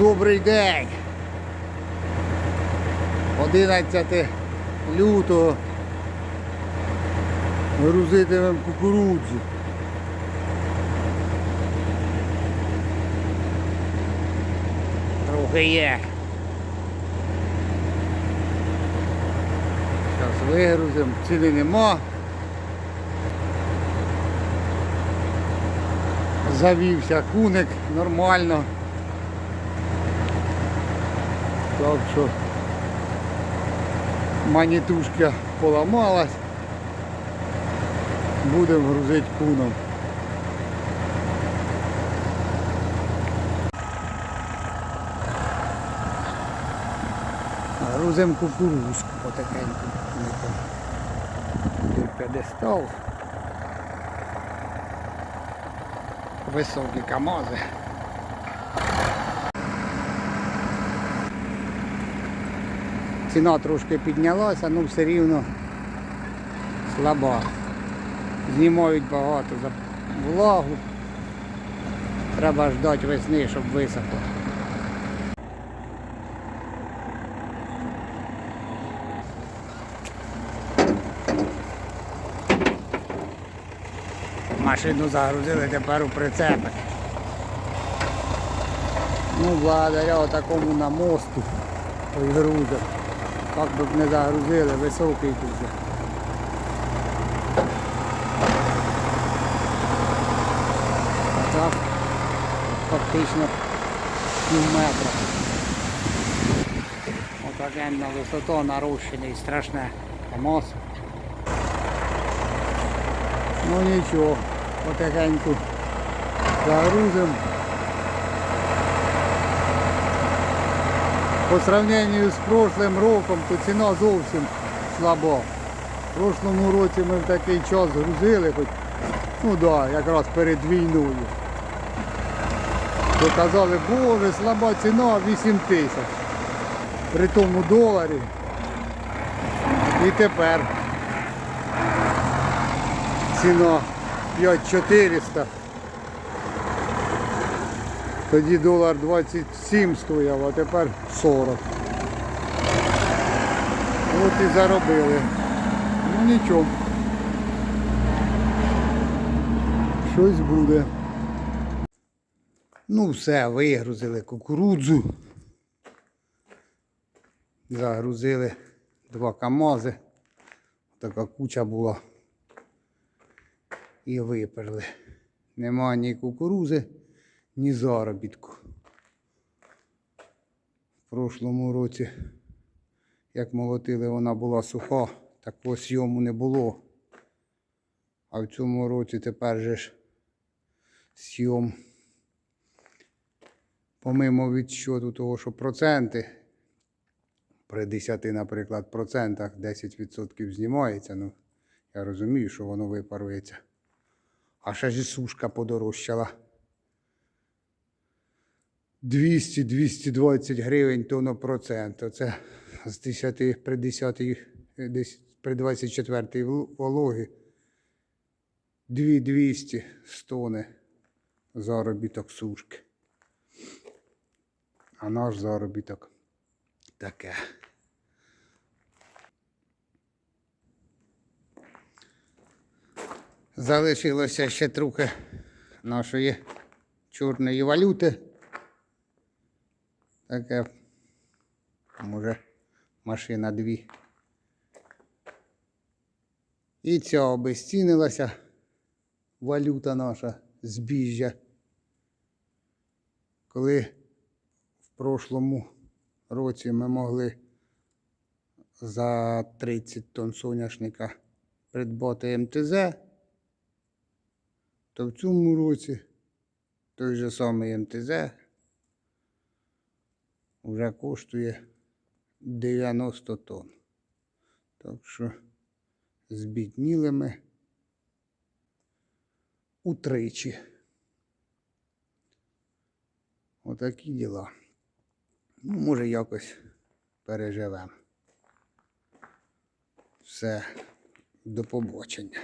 Добрий день. 11 лютого. Грузитимем кукурудзу. Трохи є. Зараз вигрузимо, ціни нема. Завівся куник нормально. Так що манітушка поламалась. Будемо грузити куном. Грузимо кукурузку потихеньку. Тут п'єдестал. Високі камази. Ціна трошки піднялася, але все рівно слаба. Знімають багато за влагу. Треба ждати весни, щоб висохло. Машину загрузили тепер у прицепи. Ну, благодаря такому намосту той грузом. Так би б не загрузили, високий тут же. А так фактично пів метра. Отаке на висоту нарощений, страшне. Помос. Ну нічого, потихеньку загрузимо. По сравнению з прошлим роком, то ціна зовсім слаба. В прошлому році ми в такий час грузили, хоч, ну так, да, якраз перед війною. То казали, боже, слаба ціна 8 тисяч. При тому доларі. І тепер ціна 5400. Тоді долар 27 стояв, а тепер 40. От і заробили. Ну нічого. Щось буде. Ну все, вигрузили кукурудзу. Загрузили два КАМАЗи. Така куча була. І виперли. Нема ні кукурузи, ні заробітку. В прошлому році, як молотили, вона була суха, такого сйому не було. А в цьому році тепер же ж сйом. Помимо відсчету того, що проценти при 10, наприклад, процентах 10% знімається. Ну, я розумію, що воно випарується. А ще ж і сушка подорожчала. 200-220 гривень тонну процент. Оце з 10 при 10 десь при 24 вологі 2200 з тони заробіток сушки. А наш заробіток таке. Залишилося ще трохи нашої чорної валюти. Таке, може, машина дві. І ця обезцінилася валюта наша збіжжя. Коли в прошлому році ми могли за 30 тонн соняшника придбати МТЗ, то в цьому році той же самий МТЗ вже коштує 90 тонн. Так що збідніли ми утричі. Отакі діла. Ну, може, якось переживемо. Все, до побачення.